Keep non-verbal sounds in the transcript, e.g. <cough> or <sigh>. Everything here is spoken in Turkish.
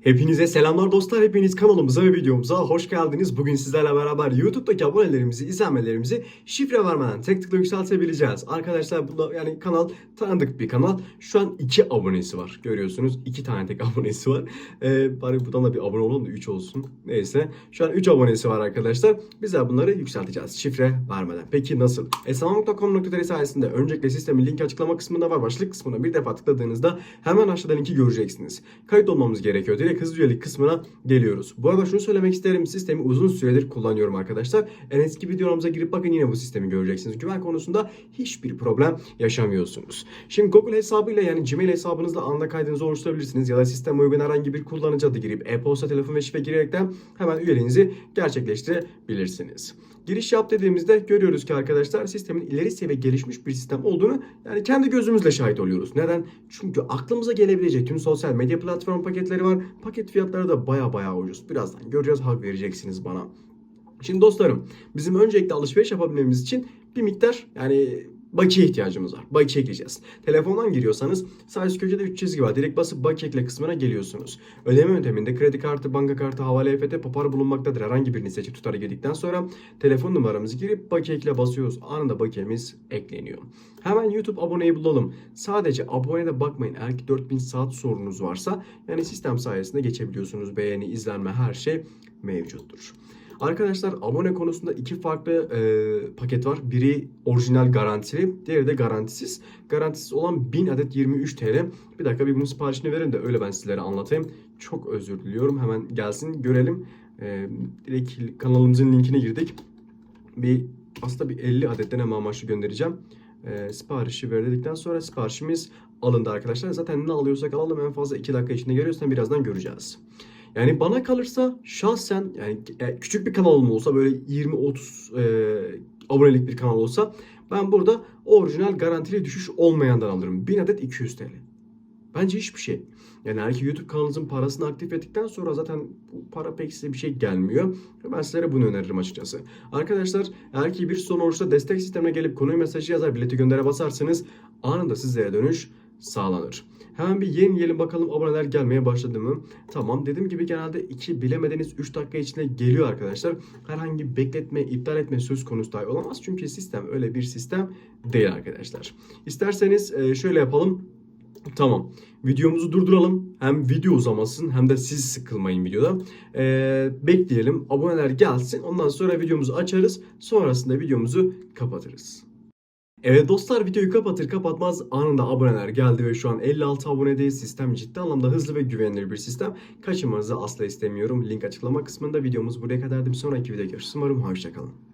Hepinize selamlar dostlar. Hepiniz kanalımıza ve videomuza hoş geldiniz. Bugün sizlerle beraber YouTube'daki abonelerimizi, izlenmelerimizi şifre vermeden tek tıkla yükseltebileceğiz. Arkadaşlar bu da yani kanal tanıdık bir kanal. Şu an iki abonesi var. Görüyorsunuz iki tane tek <laughs> abonesi var. Ee, bari buradan da bir abone olun da 3 olsun. Neyse. Şu an 3 abonesi var arkadaşlar. Bizler bunları yükselteceğiz. Şifre vermeden. Peki nasıl? esamamuk.com.tr sayesinde öncelikle sistemin linki açıklama kısmında var. Başlık kısmına bir defa tıkladığınızda hemen aşağıda linki göreceksiniz. Kayıt olmamız gerekiyor. Direkt hızlı üyelik kısmına geliyoruz. Bu arada şunu söylemek isterim. Sistemi uzun süredir kullanıyorum arkadaşlar. En eski videolarımıza girip bakın yine bu sistemi göreceksiniz. Güven konusunda hiçbir problem yaşamıyorsunuz. Şimdi Google hesabıyla yani Gmail hesabınızla anda kaydınızı oluşturabilirsiniz. Ya da sistem uygun herhangi bir kullanıcı adı girip e-posta, telefon ve şifre girerekten hemen üyeliğinizi gerçekleştirebilirsiniz. Giriş yap dediğimizde görüyoruz ki arkadaşlar sistemin ileri seviye gelişmiş bir sistem olduğunu yani kendi gözümüzle şahit oluyoruz. Neden? Çünkü aklımıza gelebilecek tüm sosyal medya platform paketleri var. Paket fiyatları da baya baya ucuz. Birazdan göreceğiz hak vereceksiniz bana. Şimdi dostlarım bizim öncelikle alışveriş yapabilmemiz için bir miktar yani bakiye ihtiyacımız var. Bakiye ekleyeceğiz. Telefondan giriyorsanız sağ üst köşede 3 çizgi var. Direkt basıp bakiye ekle kısmına geliyorsunuz. Ödeme yönteminde kredi kartı, banka kartı, havale EFT, papar bulunmaktadır. Herhangi birini seçip tutarı girdikten sonra telefon numaramızı girip bakiye ekle basıyoruz. Anında bakiyemiz ekleniyor. Hemen YouTube aboneyi bulalım. Sadece abonede bakmayın. Eğer ki 4000 saat sorunuz varsa yani sistem sayesinde geçebiliyorsunuz. Beğeni, izlenme her şey mevcuttur. Arkadaşlar abone konusunda iki farklı e, paket var. Biri orijinal garantili, diğeri de garantisiz. Garantisiz olan 1000 adet 23 TL. Bir dakika bir bunun siparişini verin de öyle ben sizlere anlatayım. Çok özür diliyorum. Hemen gelsin görelim. E, direkt kanalımızın linkine girdik. Bir aslında bir 50 adet deneme amaçlı göndereceğim. E, siparişi ver dedikten sonra siparişimiz alındı arkadaşlar. Zaten ne alıyorsak alalım en fazla 2 dakika içinde geliyorsan birazdan göreceğiz. Yani bana kalırsa şahsen yani e, küçük bir kanal mı olsa böyle 20-30 e, abonelik bir kanal olsa ben burada orijinal garantili düşüş olmayandan alırım. 1000 adet 200 TL. Bence hiçbir şey. Yani eğer ki YouTube kanalınızın parasını aktif ettikten sonra zaten bu para pek size bir şey gelmiyor. Ben sizlere bunu öneririm açıkçası. Arkadaşlar eğer ki bir son destek sistemine gelip konuyu mesajı yazar bileti göndere basarsanız anında sizlere dönüş sağlanır. Hemen bir yenileyelim bakalım aboneler gelmeye başladı mı? Tamam dediğim gibi genelde 2 bilemedeniz 3 dakika içinde geliyor arkadaşlar. Herhangi bekletme, iptal etme söz konusu dahi olamaz. Çünkü sistem öyle bir sistem değil arkadaşlar. İsterseniz e, şöyle yapalım. Tamam. Videomuzu durduralım. Hem video uzamasın hem de siz sıkılmayın videoda. Ee, bekleyelim. Aboneler gelsin. Ondan sonra videomuzu açarız. Sonrasında videomuzu kapatırız. Evet dostlar videoyu kapatır kapatmaz anında aboneler geldi ve şu an 56 abonedeyiz. Sistem ciddi anlamda hızlı ve güvenilir bir sistem. Kaçırmanızı asla istemiyorum. Link açıklama kısmında videomuz buraya kadardı. Bir sonraki videoda görüşürüz. Umarım hoşçakalın.